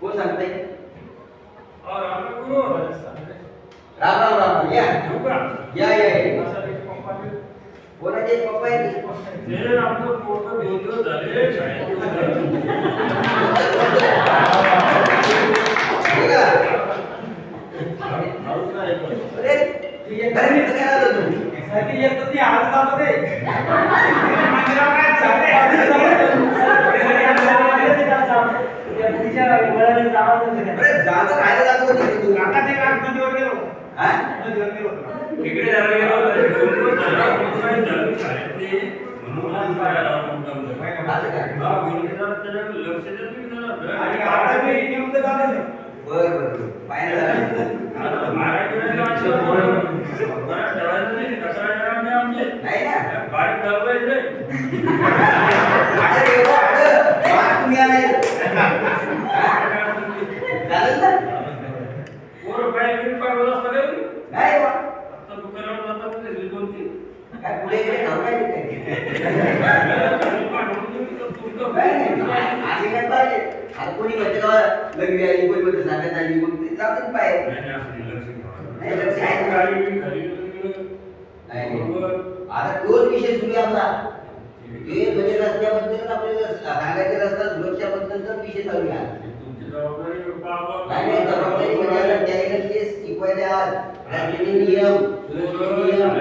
कोण सांगताय अ, रामगुरू. राम राम राम राम. या येऊ का? या या या. कोणाचे पप्पा आहेत ते आमचं पोरगं दोन दिवस झाले शाळेत गेलं. हो का? खाऊ काय पण. अरे घरी मिळतं काय आलं तुम्ही अरे जातं खायला जात होती तू हा? इकडे जरा मोठा मुलगा. असं काय? हा, मुलगी जरा त्याच्याकडे लक्ष देत नाही जरा. बरं बरं बरं. पाहायला झालं. आता महाराष्ट्राचे माणसं बोलून बरं ठेवायचं नाही. कचरा येणार नाही आमचे. नाही ना काय पुढे गेले खाऊ काय पाहिजे आता कोणी म्हणते का लग्न आली कोणी म्हणते सांगत आली मग ते. नाही बरोबर. आता तोच विषय सुरू आपला ते म्हणजे रस्त्याबद्दल आपल्याला सांगायचे रस्ता सुरक्षाबद्दलचा विषय चालू आहे जबाबदारी म्हणजे त्याला रस्त्याचे नियम नियम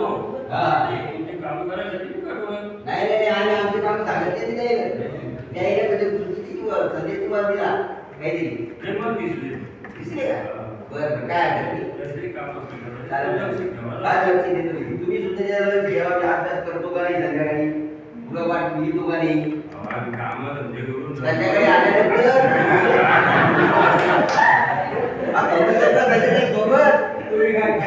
हा. तुमची कामं करायसाठी नाही. नाही नाही नाही, आम्ही आमचे काम सांगितले नाही त्याला म्हणजे चुकीची संदेश तुम्हाला दिला. दिसले. दिसले का? बरं काय काम. काय लक्ष देतो मी? तुम्ही. सुद्धा अभ्यास करतो का नाही संध्याकाळी? वाट लिहितो का नाही? संध्याकाळी आल्यानंतर हा, कॉम्प्युटरचा संध्याकाळी सोबत सोबत करायला.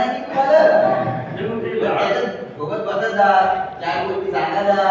ते पण गोष्टी